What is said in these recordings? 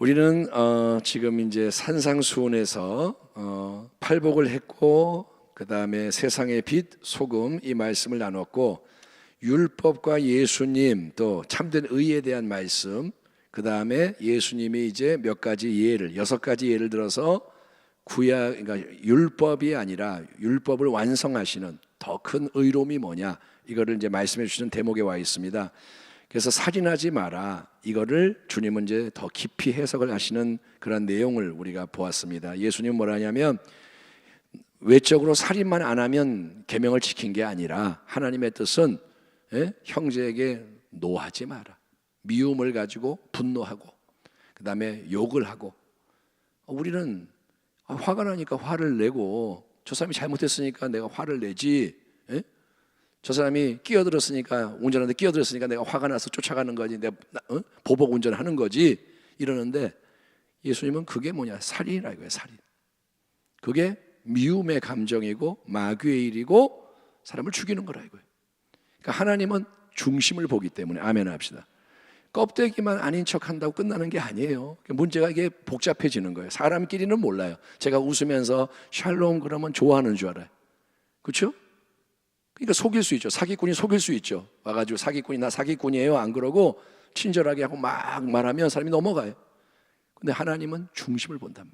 우리는 어, 지금 이제 산상수훈에서 어, 팔복을 했고 그 다음에 세상의 빛, 소금 이 말씀을 나눴고 율법과 예수님 또 참된 의에 대한 말씀 그 다음에 예수님이 이제 몇 가지 예를 여섯 가지 예를 들어서 구약 그러니까 율법이 아니라 율법을 완성하시는 더 큰 의로움이 뭐냐 이거를 이제 말씀해 주시는 대목에 와 있습니다. 그래서 살인하지 마라 이거를 주님은 이제 더 깊이 해석을 하시는 그런 내용을 우리가 보았습니다. 예수님 뭐라냐면 외적으로 살인만 안 하면 계명을 지킨 게 아니라 하나님의 뜻은 예? 형제에게 노하지 마라. 미움을 가지고 분노하고 그다음에 욕을 하고 우리는 아, 화가 나니까 화를 내고 저 사람이 잘못했으니까 내가 화를 내지 예? 저 사람이 끼어들었으니까 운전하는데 끼어들었으니까 내가 화가 나서 쫓아가는 거지 내가 어? 보복 운전하는 거지 이러는데 예수님은 그게 뭐냐 살인이라 이거예요 살인 그게 미움의 감정이고 마귀의 일이고 사람을 죽이는 거라 이거예요 그러니까 하나님은 중심을 보기 때문에 아멘 합시다 껍데기만 아닌 척 한다고 끝나는 게 아니에요. 문제가 이게 복잡해지는 거예요. 사람끼리는 몰라요. 제가 웃으면서 샬롬 그러면 좋아하는 줄 알아요. 그렇죠? 그러니까 속일 수 있죠. 사기꾼이 속일 수 있죠. 와가지고 사기꾼이 나 사기꾼이에요. 안 그러고 친절하게 하고 막 말하면 사람이 넘어가요. 근데 하나님은 중심을 본단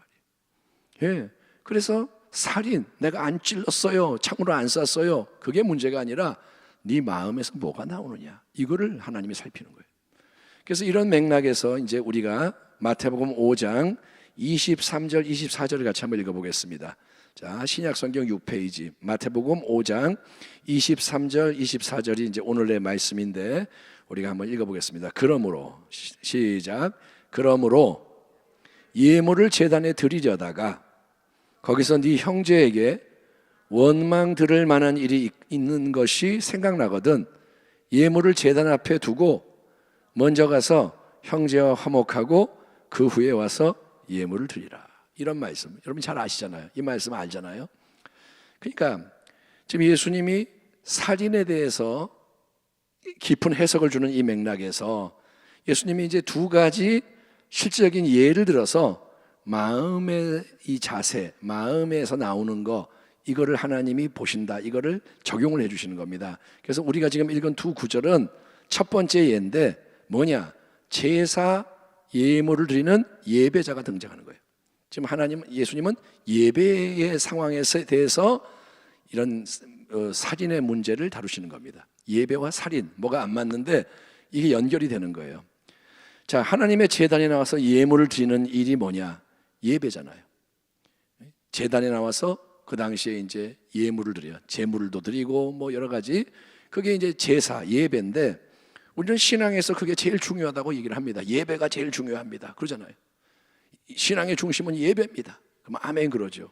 말이에요. 예. 그래서 살인, 내가 안 찔렀어요. 창으로 안 쐈어요. 그게 문제가 아니라 네 마음에서 뭐가 나오느냐. 이거를 하나님이 살피는 거예요. 그래서 이런 맥락에서 이제 우리가 마태복음 5장 23절 24절을 같이 한번 읽어보겠습니다. 자, 신약 성경 6페이지 마태복음 5장 23절 24절이 이제 오늘의 말씀인데 우리가 한번 읽어 보겠습니다. 그러므로 시- 시작. 그러므로 예물을 제단에 드리려다가 거기서 네 형제에게 원망 들을 만한 일이 있- 있는 것이 생각나거든 예물을 제단 앞에 두고 먼저 가서 형제와 화목하고 그 후에 와서 예물을 드리라. 이런 말씀. 여러분 잘 아시잖아요. 이 말씀 알잖아요. 그러니까 지금 예수님이 살인에 대해서 깊은 해석을 주는 이 맥락에서 예수님이 이제 두 가지 실질적인 예를 들어서 마음의 이 자세, 마음에서 나오는 거 이거를 하나님이 보신다. 이거를 적용을 해 주시는 겁니다. 그래서 우리가 지금 읽은 두 구절은 첫 번째 예인데 뭐냐? 제사 예물을 드리는 예배자가 등장하는 거예요. 지금 하나님 예수님은 예배의 상황에 대해서 이런 어, 살인의 문제를 다루시는 겁니다. 예배와 살인 뭐가 안 맞는데 이게 연결이 되는 거예요. 자, 하나님의 제단에 나와서 예물을 드리는 일이 뭐냐? 예배잖아요. 제단에 나와서 그 당시에 이제 예물을 드려요. 제물도 드리고 뭐 여러 가지 그게 이제 제사 예배인데 우리는 신앙에서 그게 제일 중요하다고 얘기를 합니다. 예배가 제일 중요합니다. 그러잖아요. 신앙의 중심은 예배입니다. 그럼 아멘 그러죠.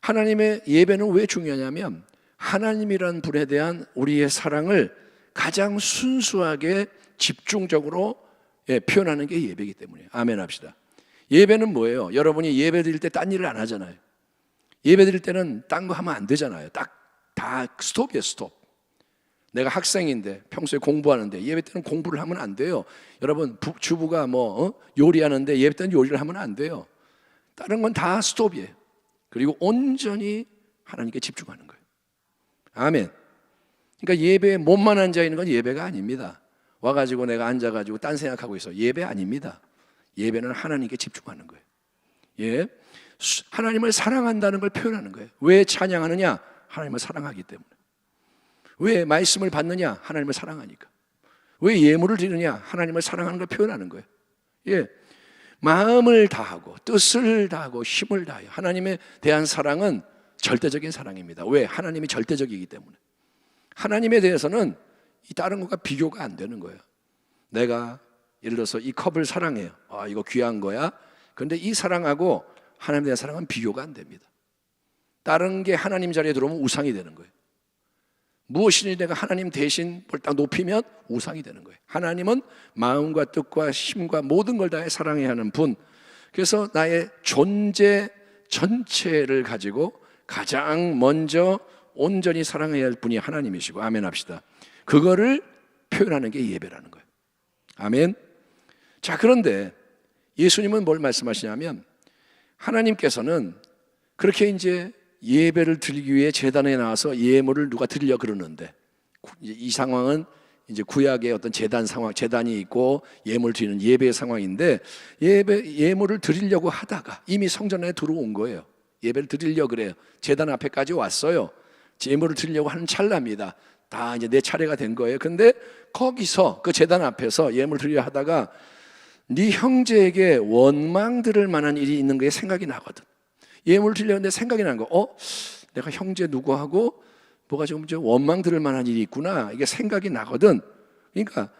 하나님의 예배는 왜 중요하냐면 하나님이란 분에 대한 우리의 사랑을 가장 순수하게 집중적으로 예, 표현하는 게 예배이기 때문에 아멘 합시다. 예배는 뭐예요? 여러분이 예배 드릴 때 딴 일을 안 하잖아요. 예배 드릴 때는 딴 거 하면 안 되잖아요. 딱 다 스톱이에요, 스톱. 내가 학생인데 평소에 공부하는데 예배 때는 공부를 하면 안 돼요. 여러분 부, 주부가 뭐 어? 요리하는데 예배 때는 요리를 하면 안 돼요. 다른 건 다 스톱이에요. 그리고 온전히 하나님께 집중하는 거예요. 아멘. 그러니까 예배에 몸만 앉아 있는 건 예배가 아닙니다. 와가지고 내가 앉아가지고 딴 생각하고 있어. 예배 아닙니다. 예배는 하나님께 집중하는 거예요. 예. 수- 하나님을 사랑한다는 걸 표현하는 거예요. 왜 찬양하느냐? 하나님을 사랑하기 때문에. 왜 말씀을 받느냐? 하나님을 사랑하니까. 왜 예물을 드리느냐? 하나님을 사랑하는 걸 표현하는 거예요. 예. 마음을 다하고 뜻을 다하고 힘을 다하여 하나님에 대한 사랑은 절대적인 사랑입니다. 왜? 하나님이 절대적이기 때문에. 하나님에 대해서는 이 다른 것과 비교가 안 되는 거예요. 내가 예를 들어서 이 컵을 사랑해요. 아, 이거 귀한 거야. 그런데 이 사랑하고 하나님에 대한 사랑은 비교가 안 됩니다. 다른 게 하나님 자리에 들어오면 우상이 되는 거예요. 무엇이니 내가 하나님 대신 볼딱 높이면 우상이 되는 거예요. 하나님은 마음과 뜻과 힘과 모든 걸 다해 사랑해야 하는 분. 그래서 나의 존재 전체를 가지고 가장 먼저 온전히 사랑해야 할 분이 하나님이시고 아멘 합시다. 그거를 표현하는 게 예배라는 거예요. 아멘. 자, 그런데 예수님은 뭘 말씀하시냐면 하나님께서는 그렇게 이제 예배를 드리기 위해 재단에 나와서 예물을 누가 드리려 그러는데 이 상황은 이제 구약의 어떤 재단 상황, 재단이 있고 예물 드리는 예배 상황인데 예배 예물을 드리려고 하다가 이미 성전에 들어온 거예요. 예배를 드리려 그래요. 재단 앞에까지 왔어요. 예물을 드리려고 하는 찰나입니다. 다 이제 내 차례가 된 거예요. 근데 거기서 그 재단 앞에서 예물 드리려 하다가 네 형제에게 원망 들을 만한 일이 있는 게 생각이 나거든. 예물 드리려는데 생각이 난 거. 어? 내가 형제 누구하고 뭐가 좀좀 원망 들을 만한 일이 있구나. 이게 생각이 나거든. 그러니까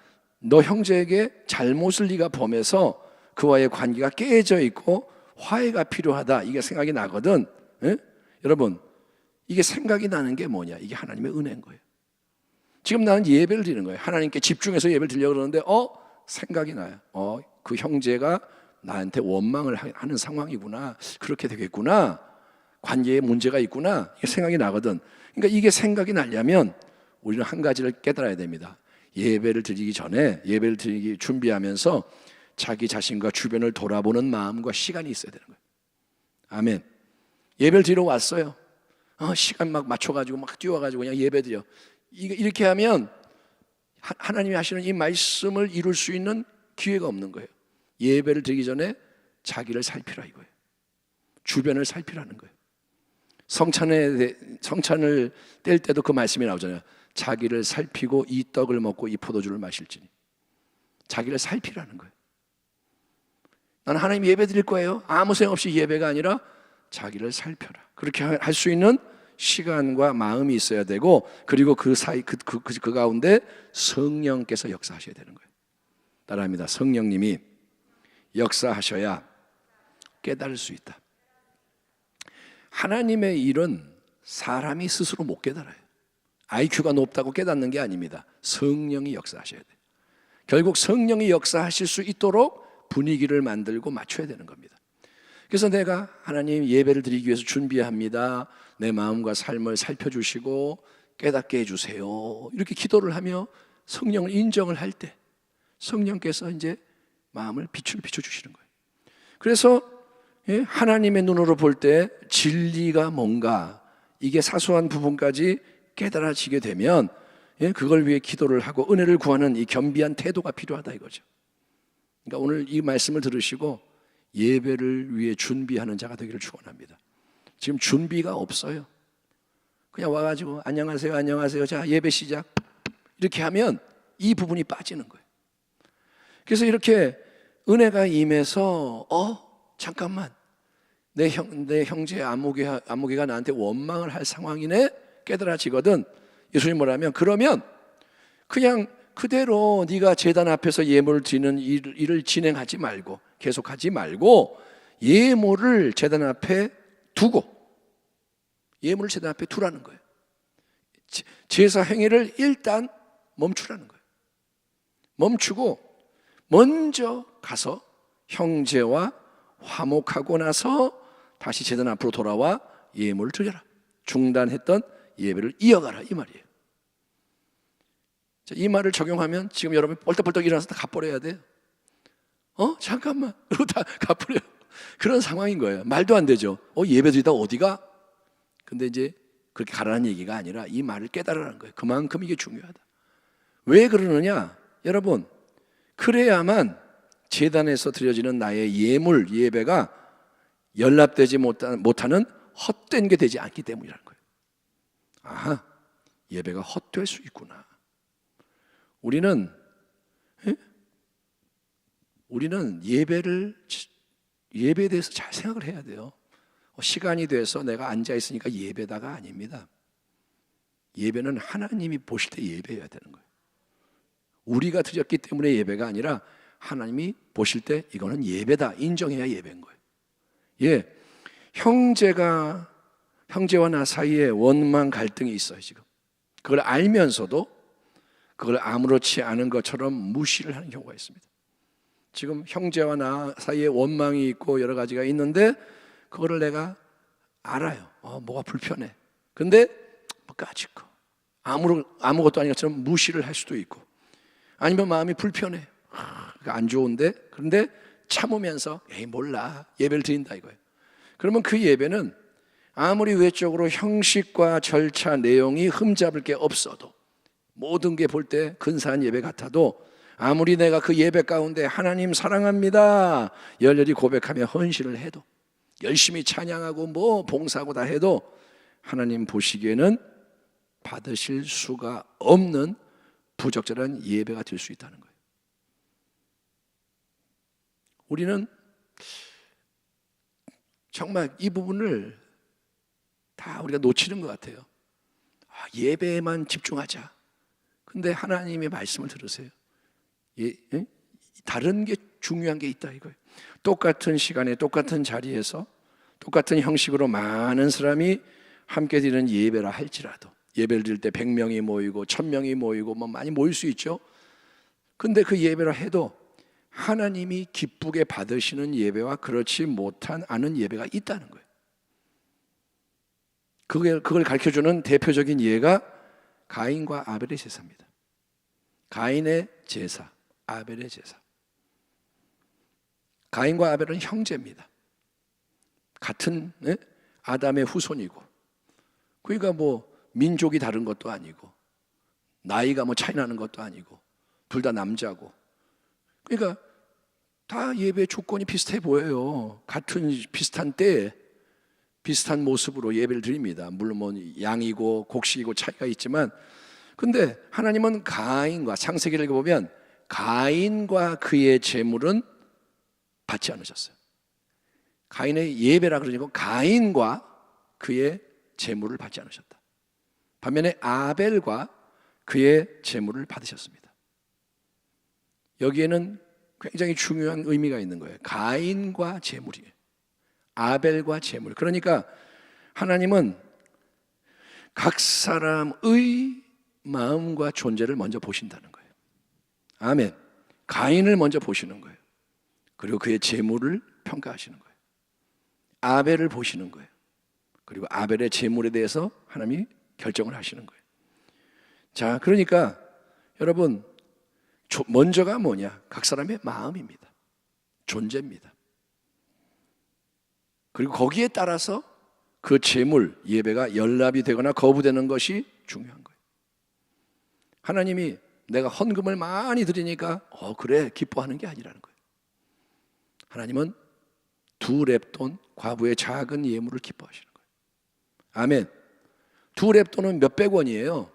너 형제에게 잘못을 네가 범해서 그와의 관계가 깨져 있고 화해가 필요하다. 이게 생각이 나거든. 예? 여러분, 이게 생각이 나는 게 뭐냐? 이게 하나님의 은혜인 거예요. 지금 나는 예배를 드리는 거예요. 하나님께 집중해서 예배를 드리려고 그러는데 어 생각이 나요. 어 그 형제가 나한테 원망을 하- 하는 상황이구나. 그렇게 되겠구나. 관계에 문제가 있구나. 이게 생각이 나거든. 그러니까 이게 생각이 나려면 우리는 한 가지를 깨달아야 됩니다. 예배를 드리기 전에 예배를 드리기 준비하면서 자기 자신과 주변을 돌아보는 마음과 시간이 있어야 되는 거예요. 아멘. 예배를 드리러 왔어요. 어, 시간 막 맞춰가지고 막 뛰어가지고 그냥 예배 드려. 이렇게 하면 하- 하나님이 하시는 이 말씀을 이룰 수 있는 기회가 없는 거예요. 예배를 드리기 전에 자기를 살피라 이거예요. 주변을 살피라는 거예요. 성찬에 대- 성찬을 뗄 때도 그 말씀이 나오잖아요. 자기를 살피고 이 떡을 먹고 이 포도주를 마실지니. 자기를 살피라는 거예요. 나는 하나님 예배 드릴 거예요. 아무 생각 없이 예배가 아니라 자기를 살펴라. 그렇게 할 수 있는 시간과 마음이 있어야 되고 그리고 그 사이 그, 그, 그, 그 가운데 성령께서 역사하셔야 되는 거예요. 따라합니다. 성령님이 역사하셔야 깨달을 수 있다. 하나님의 일은 사람이 스스로 못 깨달아요. IQ가 높다고 깨닫는 게 아닙니다. 성령이 역사하셔야 돼요. 결국 성령이 역사하실 수 있도록 분위기를 만들고 맞춰야 되는 겁니다. 그래서 내가 하나님 예배를 드리기 위해서 준비합니다. 내 마음과 삶을 살펴주시고 깨닫게 해주세요. 이렇게 기도를 하며 성령을 인정을 할 때 성령께서 이제 마음을 빛을 비춰주시는 거예요. 그래서 예, 하나님의 눈으로 볼 때 진리가 뭔가 이게 사소한 부분까지 깨달아지게 되면 예, 그걸 위해 기도를 하고 은혜를 구하는 이 겸비한 태도가 필요하다 이거죠. 그러니까 오늘 이 말씀을 들으시고 예배를 위해 준비하는 자가 되기를 축원합니다. 지금 준비가 없어요. 그냥 와가지고 안녕하세요, 안녕하세요. 자 예배 시작 이렇게 하면 이 부분이 빠지는 거예요. 그래서 이렇게 은혜가 임해서 어 잠깐만 내 형 내 형제 아무개 아무개가 나한테 원망을 할 상황이네 깨달아지거든. 예수님 뭐라면 그러면 그냥 그대로 네가 제단 앞에서 예물을 드리는 일- 일을 진행하지 말고 계속하지 말고 예물을 제단 앞에 두고 예물을 제단 앞에 두라는 거예요. 제- 제사 행위를 일단 멈추라는 거예요. 멈추고 먼저 가서 형제와 화목하고 나서 다시 제단 앞으로 돌아와 예물을 드려라. 중단했던 예배를 이어가라 이 말이에요. 자, 이 말을 적용하면 지금 여러분 뻘떡뻘떡 일어나서 다 갚버려야 돼요. 어 잠깐만 그리고 다 갚으려 그런 상황인 거예요. 말도 안 되죠. 어 예배 드리다 어디가? 근데 이제 그렇게 가라는 얘기가 아니라 이 말을 깨달으라는 거예요. 그만큼 이게 중요하다. 왜 그러느냐? 여러분 그래야만 재단에서 드려지는 나의 예물 예배가 연락되지 못하는 헛된 게 되지 않기 때문이라는 거예요. 아하, 예배가 헛될 수 있구나. 우리는 예? 우리는 예배를 예배에 대해서 잘 생각을 해야 돼요. 어, 시간이 돼서 내가 앉아 있으니까 예배다가 아닙니다. 예배는 하나님이 보실 때 예배해야 되는 거예요. 우리가 드렸기 때문에 예배가 아니라 하나님이 보실 때 이거는 예배다 인정해야 예배인 거예요. 예, 형제가 형제와 나 사이에 원망 갈등이 있어요 지금. 그걸 알면서도 그걸 아무렇지 않은 것처럼 무시를 하는 경우가 있습니다. 지금 형제와 나 사이에 원망이 있고 여러 가지가 있는데 그거를 내가 알아요. 어, 뭐가 불편해. 근데 뭐 까짓 거 아무 아무것도 아닌 것처럼 무시를 할 수도 있고 아니면 마음이 불편해. 하, 안 좋은데 그런데 참으면서 에이 몰라 예배를 드린다 이거예요. 그러면 그 예배는 아무리 외적으로 형식과 절차 내용이 흠잡을 게 없어도 모든 게 볼 때 근사한 예배 같아도 아무리 내가 그 예배 가운데 하나님 사랑합니다 열렬히 고백하며 헌신을 해도 열심히 찬양하고 뭐 봉사하고 다 해도 하나님 보시기에는 받으실 수가 없는 부적절한 예배가 될 수 있다는 거예요. 우리는 정말 이 부분을 다 우리가 놓치는 것 같아요. 아, 예배에만 집중하자. 근데 하나님의 말씀을 들으세요. 예, 예? 다른 게 중요한 게 있다 이거예요. 똑같은 시간에 똑같은 자리에서 똑같은 형식으로 많은 사람이 함께 드리는 예배라 할지라도 예배를 드릴 때 100명이 모이고 1000명이 모이고 뭐 많이 모일 수 있죠. 근데 그 예배라 해도 하나님이 기쁘게 받으시는 예배와 그렇지 못한 않은 예배가 있다는 거예요. 그걸, 그걸 가르쳐 주는 대표적인 예가 가인과 아벨의 제사입니다. 가인의 제사, 아벨의 제사. 가인과 아벨은 형제입니다. 같은 네? 아담의 후손이고, 그러니까 뭐 민족이 다른 것도 아니고, 나이가 뭐 차이 나는 것도 아니고, 둘 다 남자고, 그러니까 다 예배 조건이 비슷해 보여요. 같은 비슷한 때에 비슷한 모습으로 예배를 드립니다. 물론 뭐 양이고 곡식이고 차이가 있지만 근데 하나님은 가인과 창세기를 보면 가인과 그의 재물은 받지 않으셨어요. 가인의 예배라 그러니까 가인과 그의 재물을 받지 않으셨다. 반면에 아벨과 그의 재물을 받으셨습니다. 여기에는 굉장히 중요한 의미가 있는 거예요. 가인과 재물이에요. 아벨과 재물. 그러니까 하나님은 각 사람의 마음과 존재를 먼저 보신다는 거예요. 아멘. 가인을 먼저 보시는 거예요. 그리고 그의 재물을 평가하시는 거예요. 아벨을 보시는 거예요. 그리고 아벨의 재물에 대해서 하나님이 결정을 하시는 거예요. 자, 그러니까 여러분 먼저가 뭐냐? 각 사람의 마음입니다. 존재입니다. 그리고 거기에 따라서 그 재물, 예배가 연락이 되거나 거부되는 것이 중요한 거예요. 하나님이 내가 헌금을 많이 드리니까 어 그래 기뻐하는 게 아니라는 거예요. 하나님은 두 랩돈 과부의 작은 예물을 기뻐하시는 거예요. 아멘. 두 랩돈은 몇백 원이에요.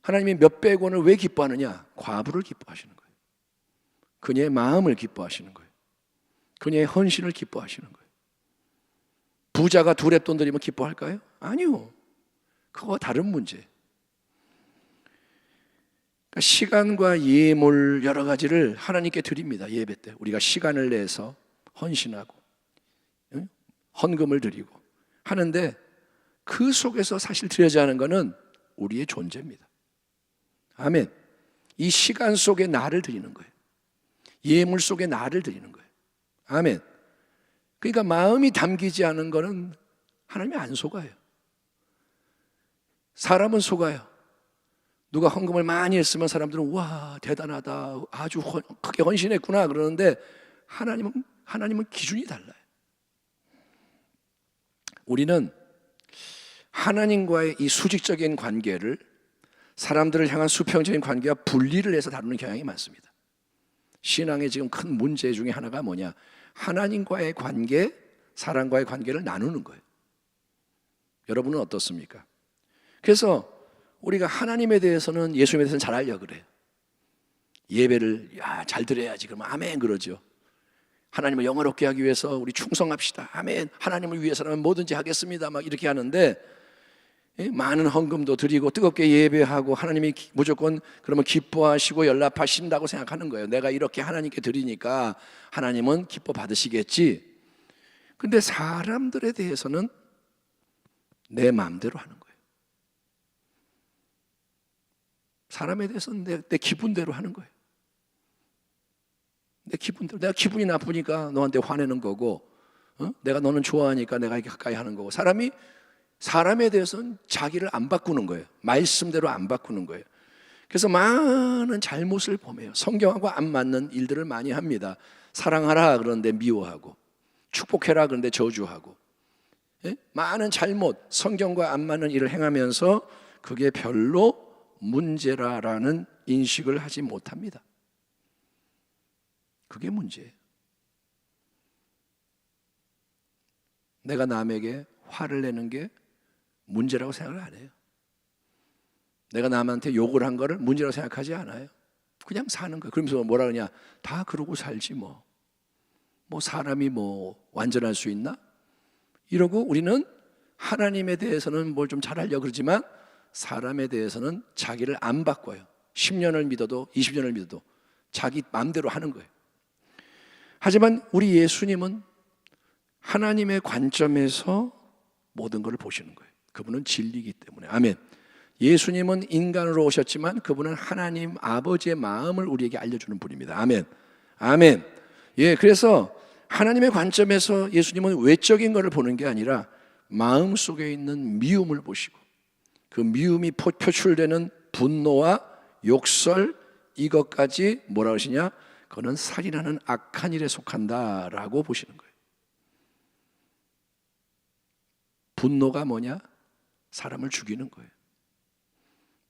하나님이 몇백 원을 왜 기뻐하느냐? 과부를 기뻐하시는 거예요. 그녀의 마음을 기뻐하시는 거예요. 그녀의 헌신을 기뻐하시는 거예요. 부자가 두 랩돈 드리면 기뻐할까요? 아니요. 그거와 다른 문제. 그러니까 시간과 예물 여러 가지를 하나님께 드립니다. 예배 때 우리가 시간을 내서 헌신하고 헌금을 드리고 하는데 그 속에서 사실 드려야 하는 것은 우리의 존재입니다. 아멘. 이 시간 속에 나를 드리는 거예요. 예물 속에 나를 드리는 거예요. 아멘. 그러니까 마음이 담기지 않은 거는 하나님이 안 속아요. 사람은 속아요. 누가 헌금을 많이 했으면 사람들은 와 대단하다 아주 헌, 크게 헌신했구나 그러는데 하나님은 하나님은 기준이 달라요. 우리는 하나님과의 이 수직적인 관계를 사람들을 향한 수평적인 관계와 분리를 해서 다루는 경향이 많습니다. 신앙의 지금 큰 문제 중에 하나가 뭐냐? 하나님과의 관계, 사람과의 관계를 나누는 거예요. 여러분은 어떻습니까? 그래서 우리가 하나님에 대해서는 예수님에 대해서는 잘 알려 그래요. 예배를 야, 잘 드려야지. 그러면 아멘 그러죠. 하나님을 영화롭게 하기 위해서 우리 충성합시다. 아멘. 하나님을 위해서라면 뭐든지 하겠습니다. 막 이렇게 하는데 예? 많은 헌금도 드리고 뜨겁게 예배하고 하나님이 무조건 그러면 기뻐하시고 연락하신다고 생각하는 거예요. 내가 이렇게 하나님께 드리니까 하나님은 기뻐 받으시겠지. 근데 사람들에 대해서는 내 마음대로 하는 거예요. 사람에 대해서는 내, 내 기분대로 하는 거예요. 내 기분대로. 내가 기분이 나쁘니까 너한테 화내는 거고, 어? 내가 너는 좋아하니까 내가 이렇게 가까이 하는 거고, 사람이 사람에 대해서는 자기를 안 바꾸는 거예요. 말씀대로 안 바꾸는 거예요. 그래서 많은 잘못을 범해요. 성경하고 안 맞는 일들을 많이 합니다. 사랑하라 그러는데 미워하고 축복해라 그러는데 저주하고 예? 많은 잘못 성경과 안 맞는 일을 행하면서 그게 별로 문제라라는 인식을 하지 못합니다. 그게 문제예요. 내가 남에게 화를 내는 게 문제라고 생각을 안 해요. 내가 남한테 욕을 한 거를 문제라고 생각하지 않아요. 그냥 사는 거예요. 그러면서 뭐라 그러냐? 다 그러고 살지 뭐. 뭐 사람이 뭐 완전할 수 있나? 이러고 우리는 하나님에 대해서는 뭘 좀 잘하려고 그러지만 사람에 대해서는 자기를 안 바꿔요. 10년을 믿어도 20년을 믿어도 자기 마음대로 하는 거예요. 하지만 우리 예수님은 하나님의 관점에서 모든 것을 보시는 거예요. 그분은 진리이기 때문에. 아멘. 예수님은 인간으로 오셨지만 그분은 하나님 아버지의 마음을 우리에게 알려주는 분입니다. 아멘. 아멘. 예, 그래서 하나님의 관점에서 예수님은 외적인 것을 보는 게 아니라 마음 속에 있는 미움을 보시고 그 미움이 포- 표출되는 분노와 욕설 이것까지 뭐라 그러시냐? 그거는 살인하는 악한 일에 속한다라고 보시는 거예요. 분노가 뭐냐? 사람을 죽이는 거예요.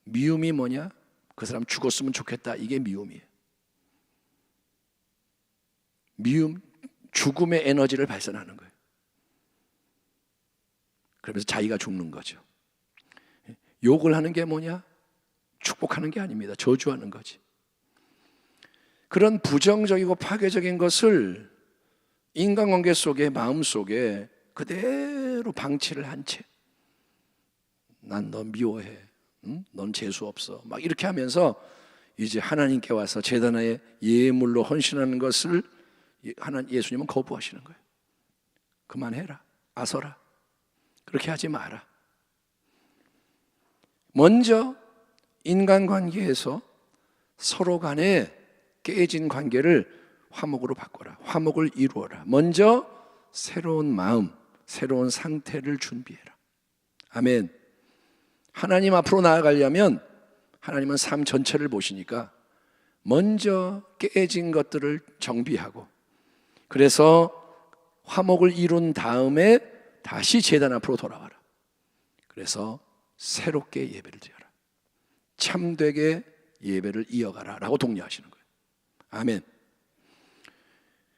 미움이 뭐냐? 그 사람 죽었으면 좋겠다. 이게 미움이에요. 미움, 죽음의 에너지를 발산하는 거예요. 그러면서 자기가 죽는 거죠. 욕을 하는 게 뭐냐? 축복하는 게 아닙니다. 저주하는 거지. 그런 부정적이고 파괴적인 것을 인간관계 속에 마음 속에 그대로 방치를 한 채. 난 너 미워해. 응? 넌 재수 없어. 막 이렇게 하면서 이제 하나님께 와서 제단의 예물로 헌신하는 것을 하나 예수님은 거부하시는 거예요. 그만해라. 아서라. 그렇게 하지 마라. 먼저 인간관계에서 서로 간에 깨진 관계를 화목으로 바꿔라. 화목을 이루어라. 먼저 새로운 마음, 새로운 상태를 준비해라. 아멘. 하나님 앞으로 나아가려면 하나님은 삶 전체를 보시니까 먼저 깨진 것들을 정비하고 그래서 화목을 이룬 다음에 다시 재단 앞으로 돌아와라. 그래서 새롭게 예배를 드려라. 참되게 예배를 이어가라. 라고 독려하시는 거예요. 아멘.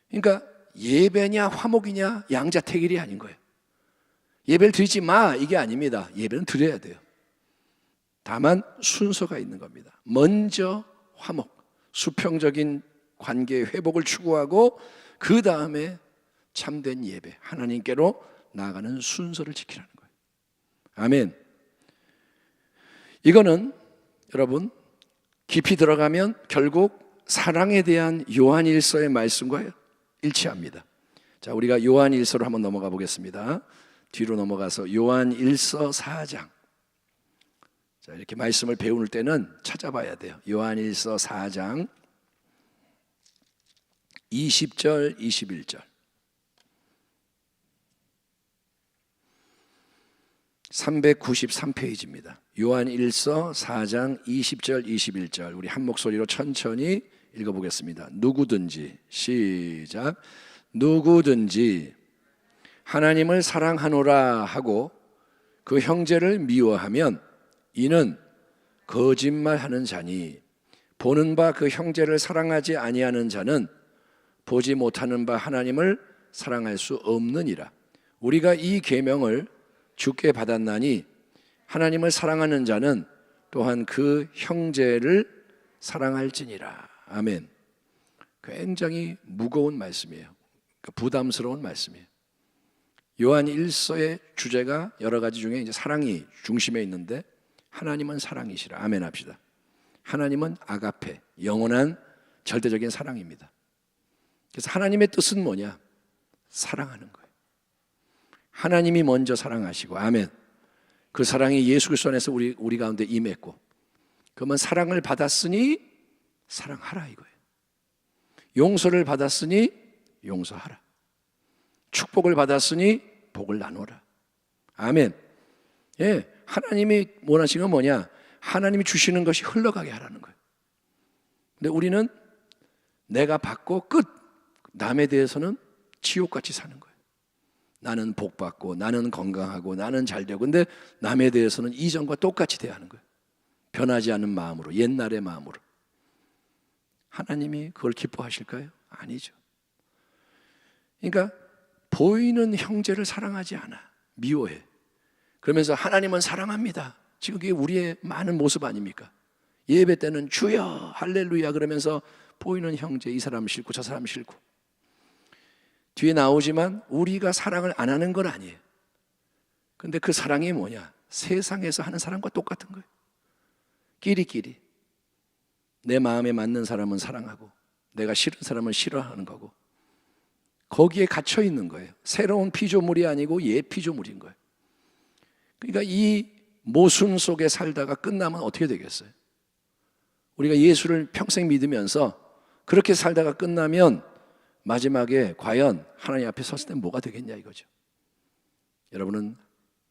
그러니까 예배냐 화목이냐 양자택일이 아닌 거예요. 예배를 드리지 마 이게 아닙니다. 예배는 드려야 돼요. 다만 순서가 있는 겁니다. 먼저 화목, 수평적인 관계 회복을 추구하고 그 다음에 참된 예배, 하나님께로 나아가는 순서를 지키라는 거예요. 아멘. 이거는 여러분 깊이 들어가면 결국 사랑에 대한 요한일서의 말씀과 일치합니다. 자, 우리가 요한일서로 한번 넘어가 보겠습니다. 뒤로 넘어가서 요한일서 4장. 자, 이렇게 말씀을 배울 때는 찾아봐야 돼요. 요한일서 4장 20절, 21절. 393페이지입니다. 요한 1서 4장 20절 21절 우리 한 목소리로 천천히 읽어 보겠습니다. 누구든지 시작 누구든지 하나님을 사랑하노라 하고 그 형제를 미워하면 이는 거짓말하는 자니 보는 바 그 형제를 사랑하지 아니하는 자는 보지 못하는 바 하나님을 사랑할 수 없느니라. 우리가 이 계명을 주께 받았나니 하나님을 사랑하는 자는 또한 그 형제를 사랑할지니라. 아멘. 굉장히 무거운 말씀이에요. 그러니까 부담스러운 말씀이에요. 요한 1서의 주제가 여러 가지 중에 이제 사랑이 중심에 있는데 하나님은 사랑이시라. 아멘 합시다. 하나님은 아가페, 영원한 절대적인 사랑입니다. 그래서 하나님의 뜻은 뭐냐? 사랑하는 거예요. 하나님이 먼저 사랑하시고 아멘. 그 사랑이 예수 그리스도 안에서 우리 우리 가운데 임했고 그러면 사랑을 받았으니 사랑하라 이거예요. 용서를 받았으니 용서하라. 축복을 받았으니 복을 나누라. 아멘. 예, 하나님이 원하시는 건 뭐냐? 하나님이 주시는 것이 흘러가게 하라는 거예요. 근데 우리는 내가 받고 끝 남에 대해서는 지옥같이 사는 거예요. 나는 복 받고 나는 건강하고 나는 잘 되고 근데 남에 대해서는 이전과 똑같이 대하는 거예요. 변하지 않는 마음으로 옛날의 마음으로. 하나님이 그걸 기뻐하실까요? 아니죠. 그러니까 보이는 형제를 사랑하지 않아. 미워해. 그러면서 하나님은 사랑합니다. 지금 그게 우리의 많은 모습 아닙니까? 예배 때는 주여 할렐루야 그러면서 보이는 형제 이 사람 싫고 저 사람 싫고 뒤에 나오지만 우리가 사랑을 안 하는 건 아니에요. 근데 그 사랑이 뭐냐? 세상에서 하는 사랑과 똑같은 거예요. 끼리끼리. 내 마음에 맞는 사람은 사랑하고 내가 싫은 사람은 싫어하는 거고 거기에 갇혀 있는 거예요. 새로운 피조물이 아니고 옛 피조물인 거예요. 그러니까 이 모순 속에 살다가 끝나면 어떻게 되겠어요? 우리가 예수를 평생 믿으면서 그렇게 살다가 끝나면 마지막에 과연 하나님 앞에 섰을 때 뭐가 되겠냐 이거죠. 여러분은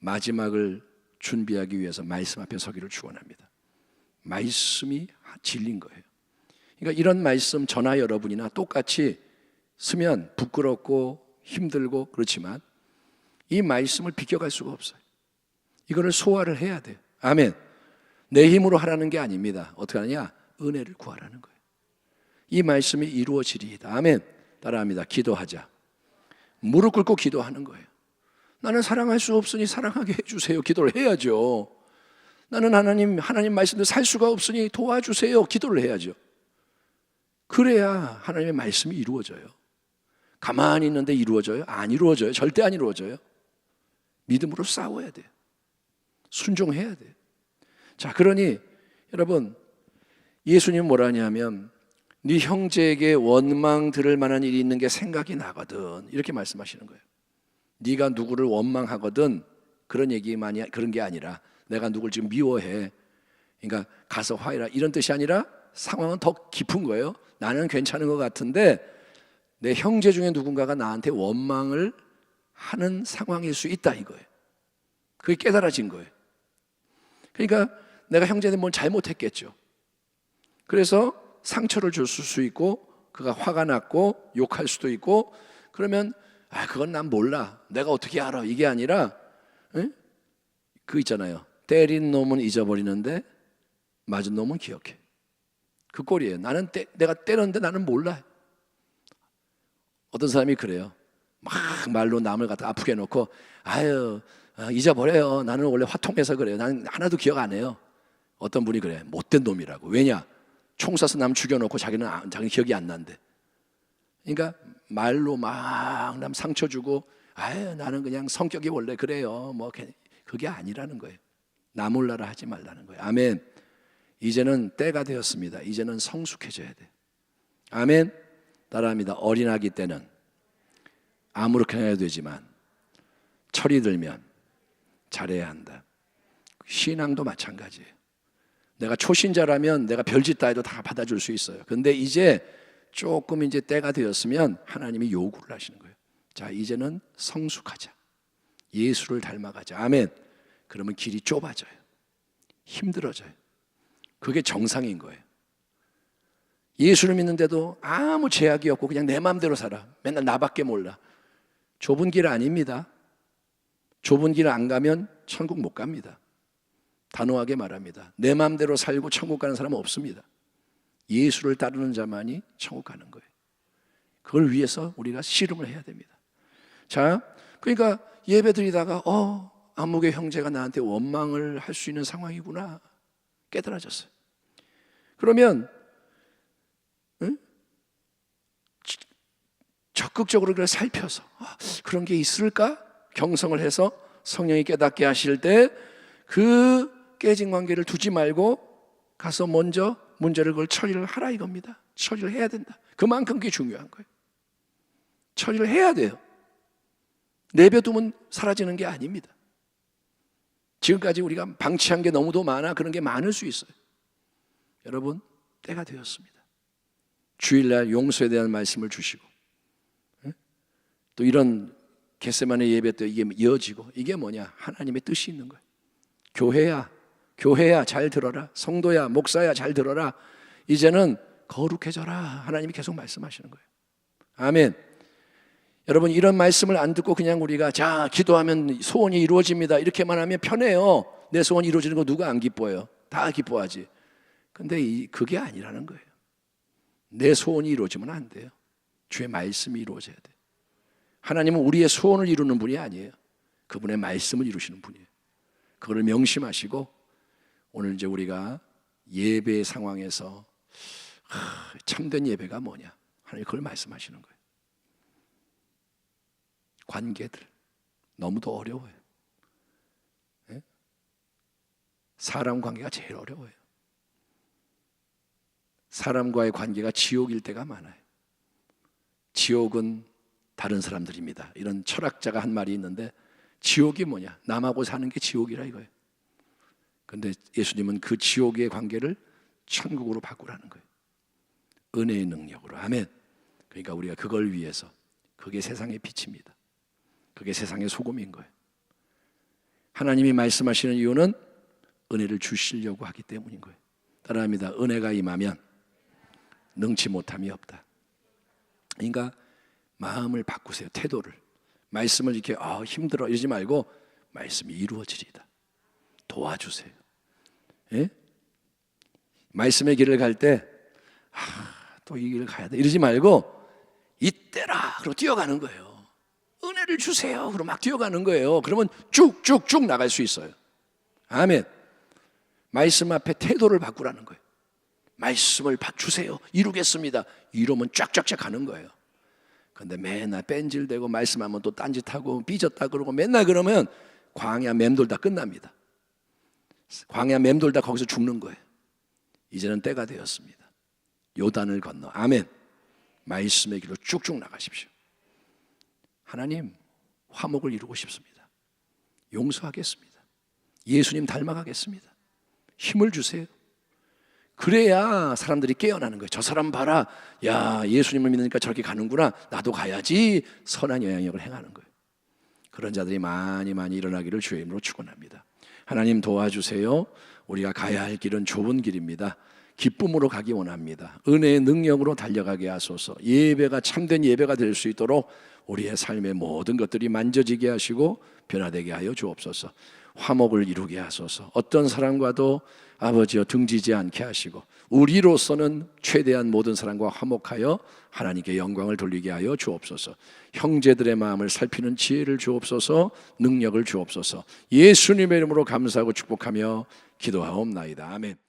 마지막을 준비하기 위해서 말씀 앞에 서기를 축원합니다. 말씀이 진린 거예요. 그러니까 이런 말씀 전하 여러분이나 똑같이 쓰면 부끄럽고 힘들고 그렇지만 이 말씀을 비껴갈 수가 없어요. 이거를 소화를 해야 돼요. 아멘. 내 힘으로 하라는 게 아닙니다. 어떻게 하느냐? 은혜를 구하라는 거예요. 이 말씀이 이루어지리이다. 아멘. 따라합니다. 기도하자. 무릎 꿇고 기도하는 거예요. 나는 사랑할 수 없으니 사랑하게 해주세요. 기도를 해야죠. 나는 하나님, 하나님 말씀대로 살 수가 없으니 도와주세요. 기도를 해야죠. 그래야 하나님의 말씀이 이루어져요. 가만히 있는데 이루어져요? 안 이루어져요. 절대 안 이루어져요. 믿음으로 싸워야 돼요. 순종해야 돼요. 자, 그러니 여러분 예수님 뭐라 하냐면 네 형제에게 원망 들을 만한 일이 있는 게 생각이 나거든. 이렇게 말씀하시는 거예요. 네가 누구를 원망하거든 그런 얘기만이 그런 게 아니라 내가 누굴 지금 미워해. 그러니까 가서 화해라 이런 뜻이 아니라 상황은 더 깊은 거예요. 나는 괜찮은 것 같은데 내 형제 중에 누군가가 나한테 원망을 하는 상황일 수 있다 이거예요. 그게 깨달아진 거예요. 그러니까 내가 형제한테 뭘 잘못했겠죠. 그래서 상처를 줬을 수 있고 그가 화가 났고 욕할 수도 있고 그러면 아 그건 난 몰라. 내가 어떻게 알아? 이게 아니라 에? 그 있잖아요. 때린 놈은 잊어버리는데 맞은 놈은 기억해. 그 꼴이에요. 나는 때, 내가 때렸는데 나는 몰라. 어떤 사람이 그래요. 막 말로 남을 갖다 아프게 해놓고 아유 아, 잊어버려요. 나는 원래 화통해서 그래요. 나는 하나도 기억 안 해요. 어떤 분이 그래. 못된 놈이라고. 왜냐? 총 쏴서 남 죽여놓고 자기는 아- 자기 기억이 안 난대. 그러니까 말로 막 남 상처 주고 아유 나는 그냥 성격이 원래 그래요. 뭐 그게 아니라는 거예요. 나 몰라라 하지 말라는 거예요. 아멘. 이제는 때가 되었습니다. 이제는 성숙해져야 돼. 아멘. 따라합니다. 어린아기 때는 아무렇게나 해도 되지만 철이 들면 잘해야 한다. 신앙도 마찬가지예요. 내가 초신자라면 내가 별짓 다 해도 다 받아줄 수 있어요. 근데 이제 조금 이제 때가 되었으면 하나님이 요구를 하시는 거예요. 자, 이제는 성숙하자. 예수를 닮아가자. 아멘. 그러면 길이 좁아져요. 힘들어져요. 그게 정상인 거예요. 예수를 믿는데도 아무 제약이 없고 그냥 내 마음대로 살아. 맨날 나밖에 몰라. 좁은 길 아닙니다. 좁은 길 안 가면 천국 못 갑니다. 단호하게 말합니다. 내 마음대로 살고 천국 가는 사람은 없습니다. 예수를 따르는 자만이 천국 가는 거예요. 그걸 위해서 우리가 씨름을 해야 됩니다. 자, 그러니까 예배 드리다가 어, 안목의 형제가 나한테 원망을 할 수 있는 상황이구나 깨달아졌어요. 그러면 응? 적극적으로 그걸 살펴서 아, 그런 게 있을까 경성을 해서 성령이 깨닫게 하실 때 그 깨진 관계를 두지 말고 가서 먼저 문제를 그걸 처리를 하라 이겁니다. 처리를 해야 된다. 그만큼 그게 중요한 거예요. 처리를 해야 돼요. 내버두면 사라지는 게 아닙니다. 지금까지 우리가 방치한 게 너무도 많아 그런 게 많을 수 있어요. 여러분 때가 되었습니다. 주일날 용서에 대한 말씀을 주시고 또 이런 겟세만의 예배 때 이게 이어지고 이게 뭐냐 하나님의 뜻이 있는 거예요. 교회야 교회야 잘 들어라 성도야 목사야 잘 들어라 이제는 거룩해져라 하나님이 계속 말씀하시는 거예요. 아멘. 여러분 이런 말씀을 안 듣고 그냥 우리가 자 기도하면 소원이 이루어집니다 이렇게만 하면 편해요. 내 소원 이루어지는 거 누가 안 기뻐요? 다 기뻐하지. 근데 이, 그게 아니라는 거예요. 내 소원이 이루어지면 안 돼요. 주의 말씀이 이루어져야 돼. 하나님은 우리의 소원을 이루는 분이 아니에요. 그분의 말씀을 이루시는 분이에요. 그거를 명심하시고 오늘 이제 우리가 예배 상황에서 하, 참된 예배가 뭐냐? 하나님 그걸 말씀하시는 거예요. 관계들 너무도 어려워요. 예? 사람 관계가 제일 어려워요. 사람과의 관계가 지옥일 때가 많아요. 지옥은 다른 사람들입니다. 이런 철학자가 한 말이 있는데 지옥이 뭐냐? 남하고 사는 게 지옥이라 이거예요. 근데 예수님은 그 지옥의 관계를 천국으로 바꾸라는 거예요. 은혜의 능력으로. 아멘. 그러니까 우리가 그걸 위해서 그게 세상의 빛입니다. 그게 세상의 소금인 거예요. 하나님이 말씀하시는 이유는 은혜를 주시려고 하기 때문인 거예요. 따라합니다. 은혜가 임하면 능치 못함이 없다. 그러니까 마음을 바꾸세요. 태도를. 말씀을 이렇게 아, 힘들어 이러지 말고 말씀이 이루어지리다. 도와주세요. 예? 말씀의 길을 갈 때 아, 또 이 길을 가야 돼. 이러지 말고 이때라 그러고 뛰어가는 거예요. 은혜를 주세요. 그러고 막 뛰어가는 거예요. 그러면 쭉쭉쭉 나갈 수 있어요. 아멘. 말씀 앞에 태도를 바꾸라는 거예요. 말씀을 주세요. 이루겠습니다. 이러면 쫙쫙쫙 가는 거예요. 근데 맨날 뺀질대고 말씀하면 또 딴짓하고 삐졌다 그러고 맨날 그러면 광야 맴돌다 끝납니다. 광야 맴돌다 거기서 죽는 거예요. 이제는 때가 되었습니다. 요단을 건너 아멘. 말씀의 길로 쭉쭉 나가십시오. 하나님 화목을 이루고 싶습니다. 용서하겠습니다. 예수님 닮아가겠습니다. 힘을 주세요. 그래야 사람들이 깨어나는 거예요. 저 사람 봐라. 야, 예수님을 믿으니까 저렇게 가는구나. 나도 가야지. 선한 영향력을 행하는 거예요. 그런 자들이 많이 많이 일어나기를 주의 이름으로 축원합니다. 하나님 도와주세요. 우리가 가야 할 길은 좁은 길입니다. 기쁨으로 가기 원합니다. 은혜의 능력으로 달려가게 하소서. 예배가 참된 예배가 될 수 있도록 우리의 삶의 모든 것들이 만져지게 하시고 변화되게 하여 주옵소서. 화목을 이루게 하소서. 어떤 사람과도 아버지여 등지지 않게 하시고 우리로서는 최대한 모든 사람과 화목하여 하나님께 영광을 돌리게 하여 주옵소서. 형제들의 마음을 살피는 지혜를 주옵소서. 능력을 주옵소서. 예수님의 이름으로 감사하고 축복하며 기도하옵나이다. 아멘.